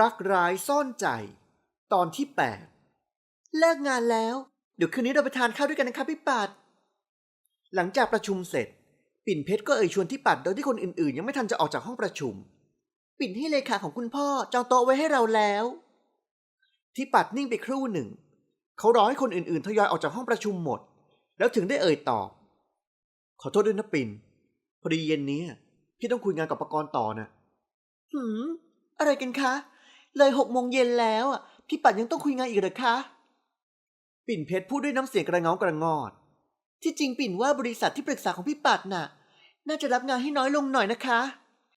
รักร้ายซ่อนใจ ตอนที่แปดเลิกงานแล้ว เดี๋ยวคืนนี้เราไปทานข้าวด้วยกันนะครับพี่ปัด หลังจากประชุมเสร็จ ปิ่นเพชรก็เอ่ยชวนที่ปัดโดยที่คนอื่นๆ ยังไม่ทันจะออกจากห้องประชุม ปิ่นให้เลขาของคุณพ่อจองโต๊ะไว้ให้เราแล้ว ที่ปัดนิ่งไปครู่หนึ่ง เขารอให้คนอื่นๆ ทยอยออกจากห้องประชุมหมด แล้วถึงได้เอ่ยตอบ ขอโทษด้วยนะปิ่นพอดีเย็นนี้พี่ต้องคุยงานกับประกรณ์ต่อน่ะหืมอะไรกันคะ เลยหกโมงเย็นแล้วอะ พี่ปัดยังต้องคุยงานอีกเหรอคะ ปิ่นเพชรพูดด้วยน้ำเสียงกระเงากระงอด ที่จริงปิ่นว่าบริษัทที่ปรึกษาของพี่ปัดน่ะ น่าจะรับงานให้น้อยลงหน่อยนะคะ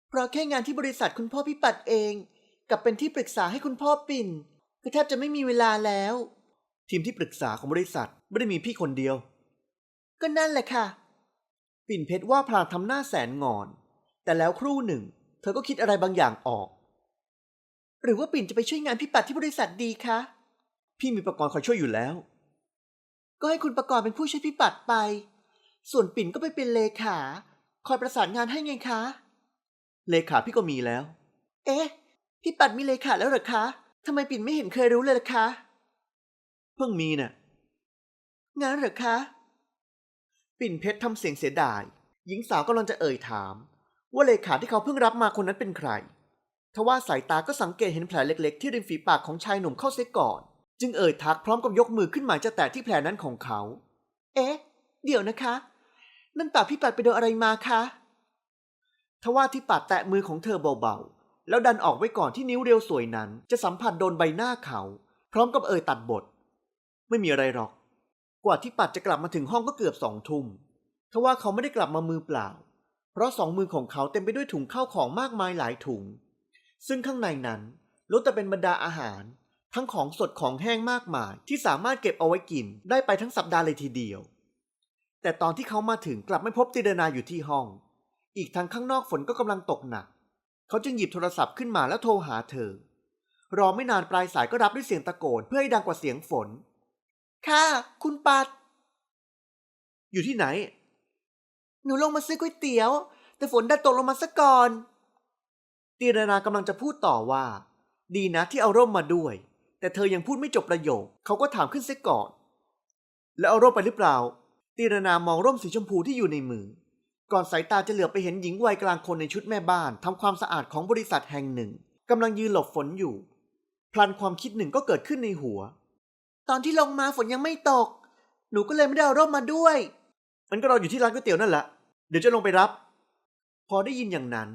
เพราะแค่งานที่บริษัทคุณพ่อพี่ปัดเอง กับเป็นที่ปรึกษาให้คุณพ่อปิ่นก็แทบจะไม่มีเวลาแล้ว ทีมที่ปรึกษาของบริษัทไม่ได้มีพี่คนเดียว ก็นั่นแหละค่ะ ปิ่นเพชรว่าพลางทำหน้าแสนงอน แต่แล้วครู่หนึ่ง เธอก็คิดอะไรบางอย่างออก หรือว่าปิ่นจะไปช่วยงานพี่ปัดที่บริษัทดีคะ พี่มีประกรณ์คอยช่วยอยู่แล้ว ก็ให้คุณประกรณ์เป็นผู้ช่วยพี่ปัดไป ส่วนปิ่นก็ไปเป็นเลขา คอยประสานงานให้ไงคะ เลขาพี่ก็มีแล้ว เอ๊ะ พี่ปัดมีเลขาแล้วเหรอคะทำไมปิ่นไม่เห็นเคยรู้เลยล่ะคะ เพิ่งมีน่ะงั้นเหรอคะ ปิ่นเพชรทำเสียงเสียดาย หญิงสาวกำลังจะเอ่ยถาม ว่าเลขาที่เขาเพิ่งรับมาคนนั้นเป็นใคร ทว่าสายตาก็สังเกตเห็นแผลเล็กๆ ที่ริมฝีปากของชายหนุ่มเข้าเสียก่อน จึงเอ่ยทักพร้อมกับยกมือขึ้นหมายจะแตะที่แผลนั้นของเขา เอ๊ะ เดี๋ยวนะคะ นั่นปากพี่ปัดไปโดนอะไรมาคะทว่าที่ปัดแตะมือของเธอเบาๆ แล้วดันออกไว้ก่อนที่นิ้วเรียวสวยนั้น จะสัมผัสโดนใบหน้าเขา พร้อมกับเอ่ยตัดบท ไม่มีอะไรหรอก กว่าที่ปัดจะกลับมาถึงห้องก็เกือบสองทุ่มทว่าเขาไม่ได้กลับมามือเปล่า เพราะสองมือของเขาเต็มไปด้วยถุงข้าวของมากมายหลายถุง ซึ่งข้างในนั้นล้วนแต่เป็นบรรดาอาหาร ทั้งของสดของแห้งมากมาย ที่สามารถเก็บเอาไว้กินได้ไปทั้งสัปดาห์เลยทีเดียว แต่ตอนที่เขามาถึงกลับไม่พบติเดนาอยู่ที่ห้อง อีกทั้งข้างนอกฝนก็กำลังตกหนัก เขาจึงหยิบโทรศัพท์ขึ้นมาแล้วโทรหาเธอ รอไม่นานปลายสายก็รับด้วยเสียงตะโกนเพื่อให้ดังกว่าเสียงฝน ค่ะ คุณปัด อยู่ที่ไหน หนูลงมาซื้อก๋วยเตี๋ยว แต่ฝนดันตกลงมาซะก่อน ตีรนากำลังจะพูดต่อว่า ดีนะที่เอาร่มมาด้วย แต่เธอยังพูดไม่จบประโยค เขาก็ถามขึ้นเสียก่อน แล้วเอาร่มไปหรือเปล่าตีรนามองร่มสีชมพูที่อยู่ในมือ ก่อนสายตาจะเหลือบไปเห็นหญิงวัยกลางคนในชุดแม่บ้านทำความสะอาดของบริษัทแห่งหนึ่งกำลังยืนหลบฝนอยู่ พลันความคิดหนึ่งก็เกิดขึ้นในหัว ตอนที่ลงมาฝนยังไม่ตก หนูก็เลยไม่ได้เอาร่มมาด้วย มันก็รออยู่ที่ร้านก๋วยเตี๋ยวนั่นแหละ เดี๋ยวจะลงไปรับ พอได้ยินอย่างนั้น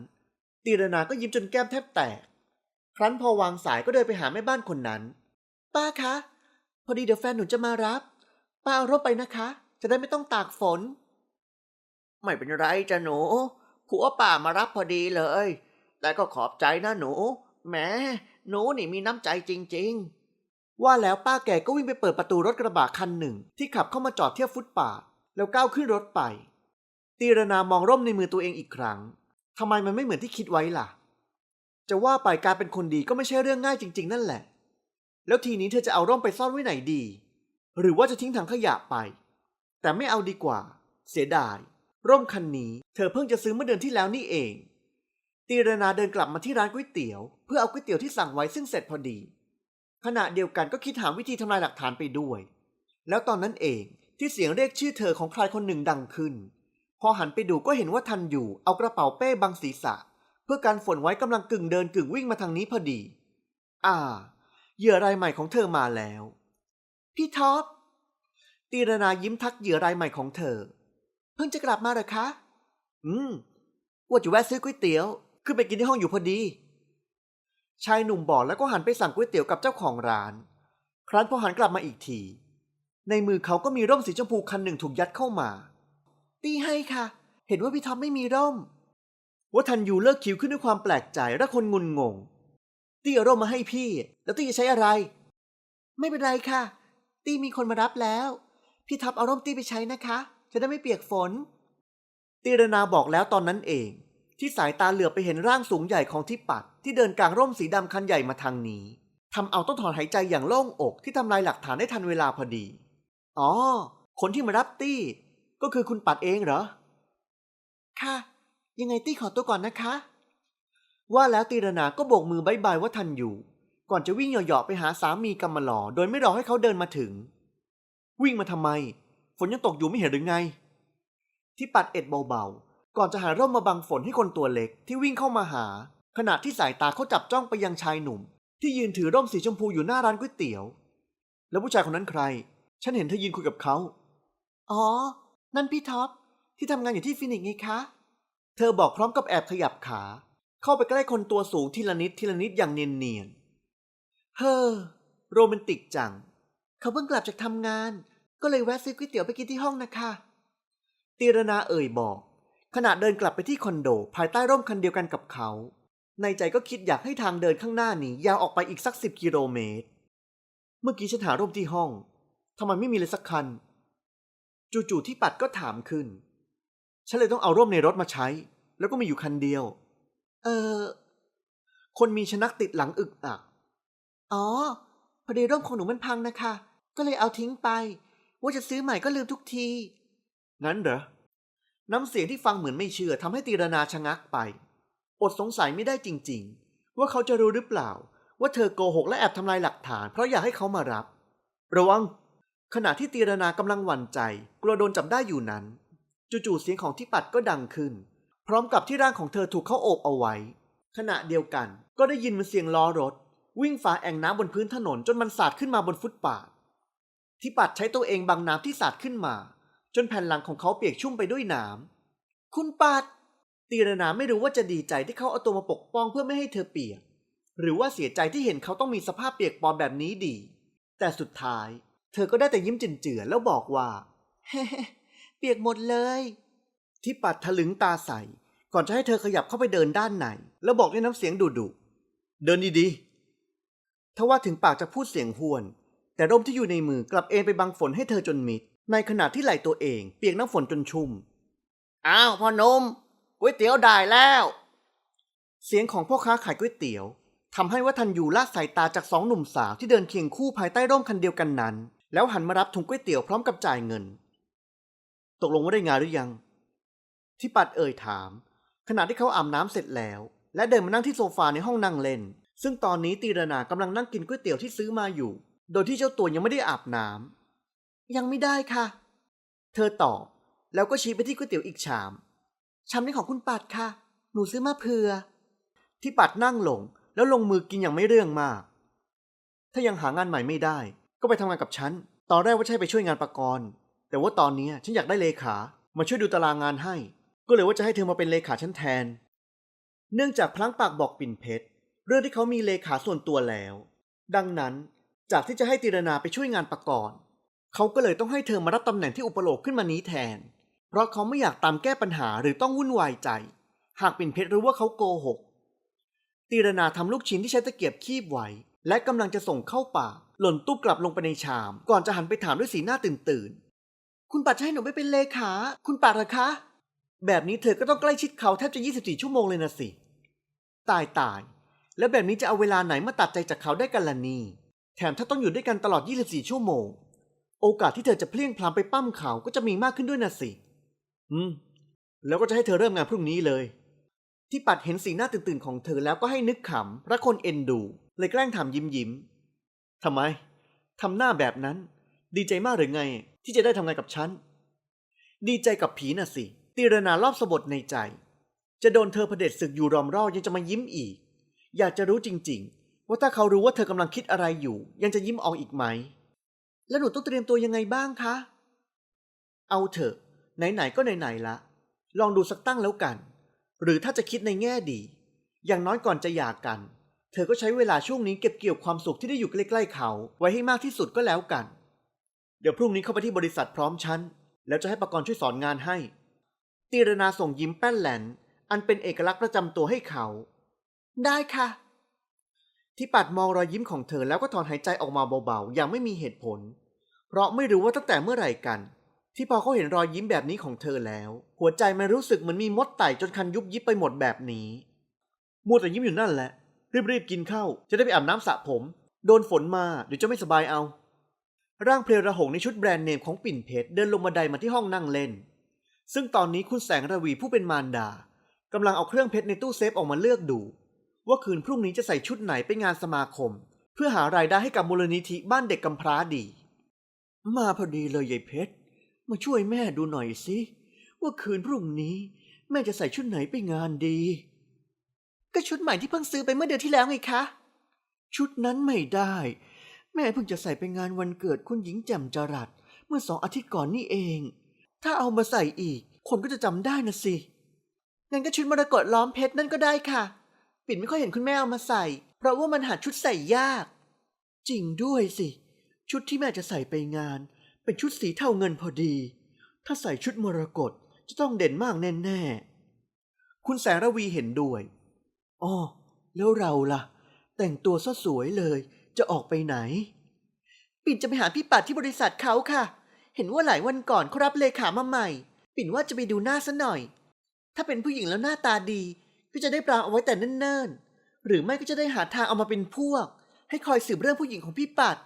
ตีรนาก็ยิ้มจนแก้มแทบแตก ครั้นพอวางสายก็เดินไปหาแม่บ้านคนนั้น ป้าคะ พอดีเดี๋ยวแฟนหนูจะมารับ ป้าเอาร่มไปนะคะ จะได้ไม่ต้องตากฝน ไม่เป็นไรจ้ะหนูผัวป่ามารับพอดีเลย แต่ก็ขอบใจนะหนู แหม หนูนี่มีน้ำใจจริง ๆ ว่าแล้วป้าแกก็วิ่งไปเปิดประตูรถกระบะคันหนึ่ง ที่ขับเข้ามาจอดเทียบฟุตปาดแล้วก้าวขึ้นรถไปตีรนามองร่มในมือตัวเองอีกครั้ง ทำไมมันไม่เหมือนที่คิดไว้ล่ะ จะว่าไปการเป็นคนดีก็ไม่ใช่เรื่องง่ายจริง ๆ นั่นแหละ แล้วทีนี้เธอจะเอาร่มไปซ่อนไว้ไหนดี หรือว่าจะทิ้งถังขยะไป แต่ไม่เอาดีกว่า เสียดาย ร่มคันนี้เธอเพิ่งจะซื้อเมื่อเดือนที่แล้วนี่เอง ตีรนาเดินกลับมาที่ร้านก๋วยเตี๋ยว เพื่อเอาก๋วยเตี๋ยวที่สั่งไว้ซึ่งเสร็จพอดี ขณะเดียวกันก็คิดหาวิธีทำลายหลักฐานไปด้วย แล้วตอนนั้นเองที่เสียงเรียกชื่อเธอของใครคนหนึ่งดังขึ้น พอหันไปดูก็เห็นว่าทันอยู่เอากระเป๋าเป้บังศีรษะ เพื่อการฝนไว้กำลังกึ่งเดินกึ่งวิ่งมาทางนี้พอดี อ่า เหยื่อรายใหม่ของเธอมาแล้ว พี่ท็อปตีรนายิ้มทักเหยื่อรายใหม่ของเธอ เพิ่งจะกลับมาหรอคะ อืม ว่าจะแวะซื้อก๋วยเตี๋ยว ขึ้นไปกินที่ห้องอยู่พอดี ชายหนุ่มบอกแล้วก็หันไปสั่งก๋วยเตี๋ยวกับเจ้าของร้าน ครั้นพอหันกลับมาอีกที ในมือเขาก็มีร่มสีชมพูคันหนึ่งถูกยัดเข้ามา ตีให้ค่ะ เห็นว่าพี่ทอปไม่มีร่มว่าทันยูเลิกคิ้วขึ้นด้วยความแปลกใจและคนงุนงง ตีเอาร่มมาให้พี่ แล้วตีจะใช้อะไร ไม่เป็นไรค่ะ ตีมีคนมารับแล้ว พี่ท็อปเอาร่มตีไปใช้นะคะ จะได้ไม่เปียกฝน ตีรนาบอกแล้วตอนนั้นเอง ที่สายตาเหลือบไปเห็นร่างสูงใหญ่ของทิปัดที่เดินกลางร่มสีดำคันใหญ่มาทางนี้ทำเอาต้องถอนหายใจอย่างโล่งอกที่ทำลายหลักฐานได้ทันเวลาพอดี อ๋อ คนที่มารับตี้ ก็คือคุณปัดเองเหรอ ค่ะ ยังไงตี้ขอตัวก่อนนะคะ ว่าแล้วตีรนาก็โบกมือบายบายว่าทันอยู่ ก่อนจะวิ่งเหยาะๆไปหาสามีกำมะหลอโดยไม่รอให้เขาเดินมาถึง วิ่งมาทำไม ฝนยังตกอยู่ไม่เห็นหรือไง ที่ปัดเอ็ดเบาๆ ก่อนจะหาร่มมาบังฝนให้คนตัวเล็กที่วิ่งเข้ามาหา ขณะที่สายตาเขาจับจ้องไปยังชายหนุ่ม ที่ยืนถือร่มสีชมพูอยู่หน้าร้านก๋วยเตี๋ยว แล้วผู้ชายคนนั้นใคร ฉันเห็นเธอยืนคุยกับเขา อ๋อ นั่นพี่ท็อปที่ทำงานอยู่ที่ฟินิกส์ไงคะ เธอบอกพร้อมกับแอบขยับขา เข้าไปใกล้คนตัวสูงทีละนิดทีละนิดอย่างเนียนๆ เฮ้อโรแมนติกจัง เขาเพิ่งกลับจากทำงาน ก็เลยแวะซื้อก๋วยเตี๋ยวไปกินที่ห้องนะคะตีรนาเอ่ยบอก ขณะเดินกลับไปที่คอนโดภายใต้ร่มคันเดียวกันกับเขา ในใจก็คิดอยากให้ทางเดินข้างหน้านี้ยาวออกไปอีกสักสิบกิโลเมตร เมื่อกี้ฉันหาร่มที่ห้องทำไมไม่มีเลยสักคัน จู่ๆที่ปัดก็ถามขึ้น ฉันเลยต้องเอาร่มในรถมาใช้ แล้วก็มีอยู่คันเดียว เออ คนมีชนักติดหลังอึกอัก อ๋อ พอดีร่มของหนูมันพังนะคะ ก็เลยเอาทิ้งไป ว่าจะซื้อใหม่ก็ลืมทุกที งั้นเหรอ น้ำเสียงที่ฟังเหมือนไม่เชื่อทำให้ตีรนาชะงักไป อดสงสัยไม่ได้จริง ๆ ว่าเขาจะรู้หรือเปล่า ว่าเธอโกหกและแอบทำลายหลักฐาน เพราะอยากให้เขามารับ ระวัง ขณะที่ตีรนากำลังหวั่นใจกลัวโดนจับได้อยู่นั้น จู่ๆเสียงของที่ปัดก็ดังขึ้น พร้อมกับที่ร่างของเธอถูกเขาโอบเอาไว้ ขณะเดียวกันก็ได้ยินมันเสียงล้อรถ วิ่งฝ่าแอ่งน้ำบนพื้นถนนจนมันสาดขึ้นมาบนฟุตบาทที่ปัดใช้ตัวเองบังน้ำที่สาดขึ้นมา จนแผ่นหลังของเขาเปียกชุ่มไปด้วยน้ำคุณปัดตีรนาไม่รู้ว่าจะดีใจที่เขาเอาตัวมาปกป้องเพื่อไม่ให้เธอเปียก หรือว่าเสียใจที่เห็นเขาต้องมีสภาพเปียกปอนแบบนี้ดี แต่สุดท้าย เธอก็ได้แต่ยิ้มเจือๆแล้วบอกว่าเฮ้เปียกหมดเลย ที่ปัดทะลึงตาใสก่อนจะให้เธอขยับเข้าไปเดินด้านในแล้วบอกด้วยน้ำเสียงดุๆเดินดีๆทว่าถึงปากจะพูดเสียงห้วน แต่ร่มที่อยู่ในมือกลับเอ็นไปบังฝนให้เธอจนมิด ในขณะที่ไหล่ตัวเองเปียกน้ำฝนจนชุ่ม อ้าวพ่อนมก๋วยเตี๋ยวได้แล้ว เสียงของพ่อค้าขายก๋วยเตี๋ยวทำให้วัฒนยูละสายตาจากสองหนุ่มสาวที่เดินเคียงคู่ภายใต้ร่มคันเดียวกันนั้น แล้วหันมารับถุงก๋วยเตี๋ยวพร้อมกับจ่ายเงิน ตกลงว่าได้งานหรือยัง ที่ปัดเอ่ยถาม ขณะที่เขาอาบน้ำเสร็จแล้ว และเดินมานั่งที่โซฟาในห้องนั่งเล่น ซึ่งตอนนี้ตีรนากำลังนั่งกินก๋วยเตี๋ยวที่ซื้อมาอยู่ โดยที่เจ้าตัวยังไม่ได้อาบน้ำยังไม่ได้ค่ะ เธอตอบแล้วก็ชี้ไปที่ก๋วยเตี๋ยวอีกชามชามนี้ของคุณปัดค่ะ หนูซื้อมาเผื่อ ที่ปัดนั่งลงแล้วลงมือกินอย่างไม่เรื่องมาก ถ้ายังหางานใหม่ไม่ได้ ก็ไปทำงานกับฉัน ตอนแรกว่าใช่ไปช่วยงานประกรณ์ แต่ว่าตอนนี้ฉันอยากได้เลขา มาช่วยดูตารางงานให้ ก็เลยว่าจะให้เธอมาเป็นเลขาฉันแทน เนื่องจากพลั้งปากบอกปิ่นเพชร เรื่องที่เขามีเลขาส่วนตัวแล้ว ดังนั้นจากที่จะให้ตีรนาไปช่วยงานประกรณ์ เขาก็เลยต้องให้เธอมารับตำแหน่งที่อุปโลกขึ้นมานี้แทน เพราะเขาไม่อยากตามแก้ปัญหาหรือต้องวุ่นวายใจ หากปิ่นเพชรรู้ว่าเขาโกหกตีรนาทำลูกชิ้นที่ใช้ตะเกียบคีบไว้ และกำลังจะส่งเข้าปาก หล่นตุ๊บกลับลงไปในชาม ก่อนจะหันไปถามด้วยสีหน้าตื่นตื่นคุณปัดจะให้หนูไปเป็นเลขา คุณปัดเหรอคะ แบบนี้เธอก็ต้องใกล้ชิดเขาแทบจะ 24 ชั่วโมงเลยนะสิ ตายตาย แล้วแบบนี้จะเอาเวลาไหนมาตัดใจจากเขาได้กันล่ะนี่ แถมถ้าต้องอยู่ด้วยกันตลอด 24 ชั่วโมง โอกาสที่เธอจะเพลียงพลามไปปั้มเขาก็จะมีมากขึ้นด้วยนะสิ อืม แล้วก็จะให้เธอเริ่มงานพรุ่งนี้เลย ที่ปัดเห็นสีหน้าตื่นๆของเธอแล้วก็ให้นึกขำรักคนเอ็นดู เลยแกล้งถามยิ้มยิ้ม ทำไม ทำหน้าแบบนั้น ดีใจมากหรือไง ที่จะได้ทำงานกับฉัน ดีใจกับผีน่ะสิตีรนารอบสบดในใจ จะโดนเธอเผด็จศึกอยู่รอมรอบยังจะมายิ้มอีก อยากจะรู้จริง ๆ ว่าถ้าเขารู้ว่าเธอกำลังคิดอะไรอยู่ ยังจะยิ้มออกอีกไหม แล้วหนูต้องเตรียมตัวยังไงบ้างคะ เอาเถอะ ไหนๆก็ไหนๆละ ลองดูสักตั้งแล้วกัน หรือถ้าจะคิดในแง่ดี อย่างน้อยก่อนจะหย่ากัน เธอก็ใช้เวลาช่วงนี้เก็บเกี่ยวความสุขที่ได้อยู่ใกล้ๆเขา ไว้ให้มากที่สุดก็แล้วกัน เดี๋ยวพรุ่งนี้เข้าไปที่บริษัทพร้อมฉัน แล้วจะให้ประกรณ์ช่วยสอนงานให้ ตีรนาส่งยิ้มแป้นแหลน อันเป็นเอกลักษณ์ประจำตัวให้เขา ได้ค่ะ ที่ปัดมองรอยยิ้มของเธอแล้วก็ถอนหายใจออกมาเบาๆ อย่างไม่มีเหตุผล เพราะไม่รู้ว่าตั้งแต่เมื่อไหร่กัน ที่พอเขาเห็นรอยยิ้มแบบนี้ของเธอแล้ว หัวใจมันรู้สึกเหมือนมีมดไต่จนคันยุบยิบไปหมดแบบนี้มัวแต่ยิ้มอยู่นั่นแหละ รีบๆกินข้าวจะได้ไปอาบน้ำสระผม โดนฝนมาเดี๋ยวจะไม่สบายเอา ร่างเพลระหงในชุดแบรนด์เนมของปิ่นเพชรเดินลงบันไดมาที่ห้องนั่งเล่น ซึ่งตอนนี้คุณแสงระวีผู้เป็นมารดากำลังเอาเครื่องเพชรในตู้เซฟออกมาเลือกดู ว่าคืนพรุ่งนี้จะใส่ชุดไหนไปงานสมาคม เพื่อหารายได้ให้กับมูลนิธิบ้านเด็กกำพร้าดี มาพอดีเลยยายเพชรมาช่วยแม่ดูหน่อยสิว่าคืนพรุ่งนี้ แม่จะใส่ชุดไหนไปงานดี ก็ชุดใหม่ที่เพิ่งซื้อไปเมื่อเดือนที่แล้วไงคะ ชุดนั้นไม่ได้ แม่เพิ่งจะใส่ไปงานวันเกิดคุณหญิงแจ่มจรัสเมื่อสองอาทิตย์ก่อนนี่เอง ถ้าเอามาใส่อีก คนก็จะจำได้นะสิงั้นก็ชุดมรกตล้อมเพชรนั่นก็ได้ค่ะ ปิ่นไม่ค่อยเห็นคุณแม่เอามาใส่ เพราะว่ามันหาชุดใส่ยาก จริงด้วยสิ ชุดที่แม่จะใส่ไปงาน เป็นชุดสีเท่าเงินพอดี ถ้าใส่ชุดมรกตจะต้องเด่นมากแน่ๆ คุณแสงระวีเห็นด้วย อ๋อแล้วเราล่ะ แต่งตัวซะสวยเลย จะออกไปไหน ปิ่นจะไปหาพี่ปัดที่บริษัทเขาค่ะ เห็นว่าหลายวันก่อนเขารับเลขามาใหม่ ปิ่นว่าจะไปดูหน้าซะหน่อย ถ้าเป็นผู้หญิงแล้วหน้าตาดี ก็จะได้ปรางเอาไว้แต่เนิ่นๆ หรือไม่ก็จะได้หาทางเอามาเป็นพวก ให้คอยสืบเรื่องผู้หญิงของพี่ปัด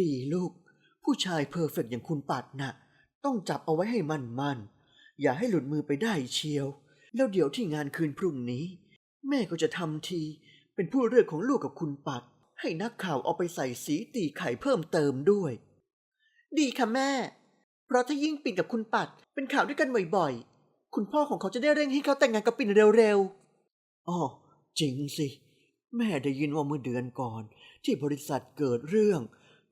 ดีลูก ผู้ชายเพอร์เฟกต์อย่างคุณปัดน่ะ ต้องจับเอาไว้ให้มั่นๆอย่าให้หลุดมือไปได้เชียว แล้วเดี๋ยวที่งานคืนพรุ่งนี้ แม่ก็จะทำที เป็นผู้เลือกของลูกกับคุณปัด ให้นักข่าวเอาไปใส่สีตีไข่เพิ่มเติมด้วย ดีค่ะแม่ เพราะถ้ายิ่งปิ่นกับคุณปัด เป็นข่าวด้วยกันบ่อยๆ คุณพ่อของเขาจะได้เร่งให้เขาแต่งงานกับปิ่นเร็วๆอ๋อจริงสิ แม่ได้ยินว่าเมื่อเดือนก่อน ที่บริษัทเกิดเรื่อง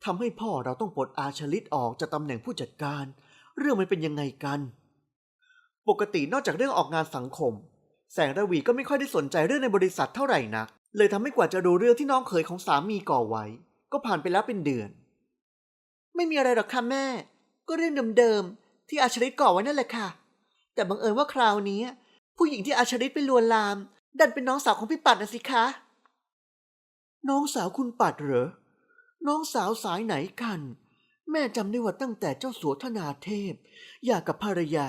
ทำให้พ่อเราต้องปลดอาชลิตออกจากตำแหน่งผู้จัดการ เรื่องมันเป็นยังไงกัน ปกตินอกจากเรื่องออกงานสังคม แสงระวีก็ไม่ค่อยได้สนใจเรื่องในบริษัทเท่าไหร่นัก เลยทำให้กว่าจะรู้เรื่องที่น้องเขยของสามีก่อไว้ ก็ผ่านไปแล้วเป็นเดือน ไม่มีอะไรหรอกค่ะแม่ ก็เรื่องเดิมๆที่อาชริตก่อไว้นั่นแหละค่ะ แต่บังเอิญว่าคราวนี้ ผู้หญิงที่อาชริตไปลวนลาม ดันเป็นน้องสาวของพี่ปัดนะสิคะ น้องสาวคุณปัดเหรอ น้องสาวสายไหนกัน แม่จำได้ว่าตั้งแต่เจ้าสัวธนาเทพหย่ากับภรรยา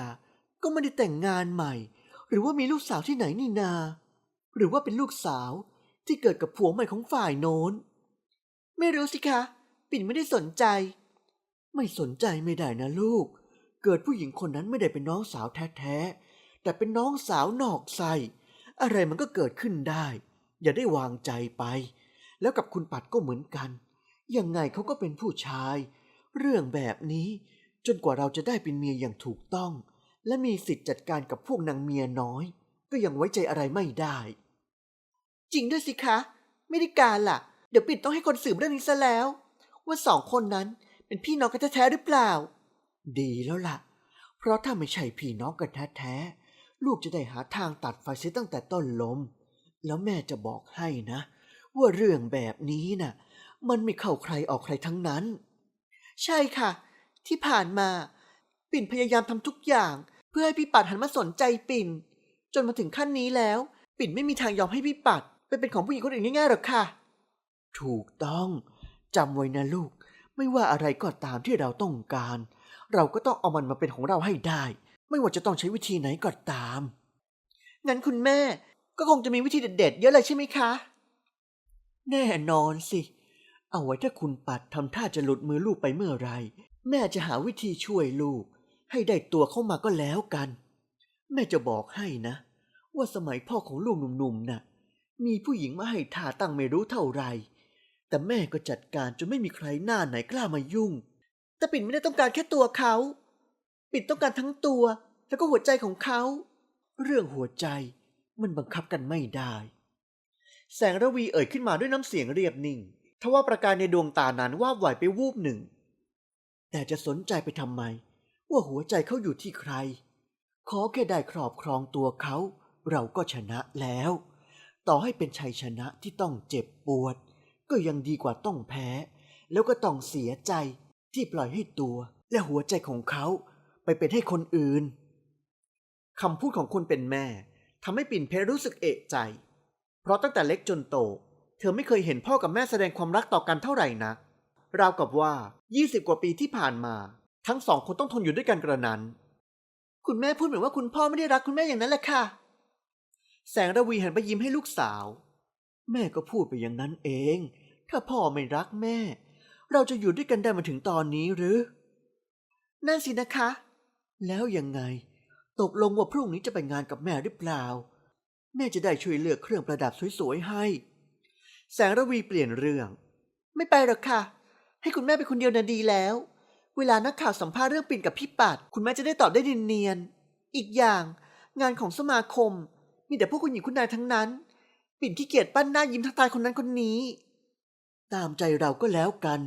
ก็ไม่ได้แต่งงานใหม่ รือว่ามีลูกสาวที่ไหนนี่นา หรือว่าเป็นลูกสาวที่เกิดกับผัวใหม่ของฝ่ายโน้น ไม่รู้สิคะ ปิ่นไม่ได้สนใจ ไม่สนใจไม่ได้นะลูก เกิดผู้หญิงคนนั้นไม่ได้เป็นน้องสาวแท้ๆ แต่เป็นน้องสาวนอกใสอะไรมันก็เกิดขึ้นได้ อย่าได้วางใจไป แล้วกับคุณปัดก็เหมือนกัน ยังไงเขาก็เป็นผู้ชาย เรื่องแบบนี้จนกว่าเราจะได้เป็นเมียอย่างถูกต้อง และมีสิทธิ์จัดการกับพวกนางเมียน้อย ก็ยังไว้ใจอะไรไม่ได้ จริงด้วยสิคะ ไม่ได้การล่ะ เดี๋ยวปิดต้องให้คนสืบเรื่องนี้ซะแล้ว ว่าสองคนนั้นเป็นพี่น้องกันแท้ๆหรือเปล่า ดีแล้วล่ะ เพราะถ้าไม่ใช่พี่น้องกันแท้ๆลูกจะได้หาทางตัดไฟเสียตั้งแต่ต้นลม แล้วแม่จะบอกให้นะ ว่าเรื่องแบบนี้น่ะ มันไม่เข้าใครออกใครทั้งนั้น ใช่ค่ะ ที่ผ่านมา ปิ่นพยายามทำทุกอย่าง พื่อให้พี่ปัดหันมาสนใจปิ่น จนมาถึงขั้นนี้แล้ว ปิ่นไม่มีทางยอมให้พี่ปัดไปเป็นของผู้หญิงคนอื่นง่ายๆหรอกค่ะ ถูกต้องจำไว้นะลูก ไม่ว่าอะไรก็ตามที่เราต้องการ เราก็ต้องเอามันมาเป็นของเราให้ได้ ไม่ว่าจะต้องใช้วิธีไหนก็ตาม งั้นคุณแม่ก็คงจะมีวิธีเด็ดๆ เยอะเลยใช่ไหมคะ แน่นอนสิ เอาไว้ถ้าคุณปัดทำท่าจะหลุดมือลูกไปเมื่อไหรแม่จะหาวิธีช่วยลูก ให้ได้ตัวเข้ามาก็แล้วกัน แม่จะบอกให้นะ ว่าสมัยพ่อของลูกหนุ่มๆน่ะ มีผู้หญิงมาให้ท่าตั้งไม่รู้เท่าไหรแต่แม่ก็จัดการจนไม่มีใครหน้าไหนกล้ามายุ่ง แต่ปิ่นไม่ได้ต้องการแค่ตัวเขา ปิ่นต้องการทั้งตัว แล้วก็หัวใจของเขา เรื่องหัวใจมันบังคับกันไม่ได้ แสงระวีเอ่ยขึ้นมาด้วยน้ำเสียงเรียบนิ่ง ทว่าประกายในดวงตานั้นว่าไหวไปวูบหนึ่ง แต่จะสนใจไปทำไม ว่าหัวใจเขาอยู่ที่ใคร ขอแค่ได้ครอบครองตัวเขา เราก็ชนะแล้ว ต่อให้เป็นชัยชนะที่ต้องเจ็บปวด ก็ยังดีกว่าต้องแพ้ แล้วก็ต้องเสียใจที่ปล่อยให้ตัว และหัวใจของเขาไปเป็นให้คนอื่นคำพูดของคนเป็นแม่ทำให้ปิ่นเพรรู้สึกเอะใจ เพราะตั้งแต่เล็กจนโต เธอไม่เคยเห็นพ่อกับแม่แสดงความรักต่อกันเท่าไหร่นักราวกับว่า 20 กว่าปีที่ผ่านมา ทั้งสองคนต้องทนอยู่ด้วยกันกระนั้น คุณแม่พูดเหมือนว่าคุณพ่อไม่ได้รักคุณแม่อย่างนั้นแหละค่ะ แสงระวีหันไปยิ้มให้ลูกสาว แม่ก็พูดไปอย่างนั้นเอง ถ้าพ่อไม่รักแม่ เราจะอยู่ด้วยกันได้มาถึงตอนนี้หรือ นั่นสินะคะ แล้วยังไง ตกลงว่าพรุ่งนี้จะไปงานกับแม่หรือเปล่า แม่จะได้ช่วยเลือกเครื่องประดับสวยๆให้ แสงระวีเปลี่ยนเรื่อง ไม่ไปหรอกค่ะ ให้คุณแม่เป็นคนเดียวน่าดีแล้ว เวลานักข่าวสัมภาษณ์เรื่องปิ่นกับพี่ปัดคุณแม่จะได้ตอบได้เนียนๆอีกอย่าง งานของสมาคม มีแต่พวกคุณหญิงคุณนายทั้งนั้น ปิ่นขี้เกียจปั้นหน้ายิ้มทักทายคนนั้นคนนี้ ตามใจเราก็แล้วกัน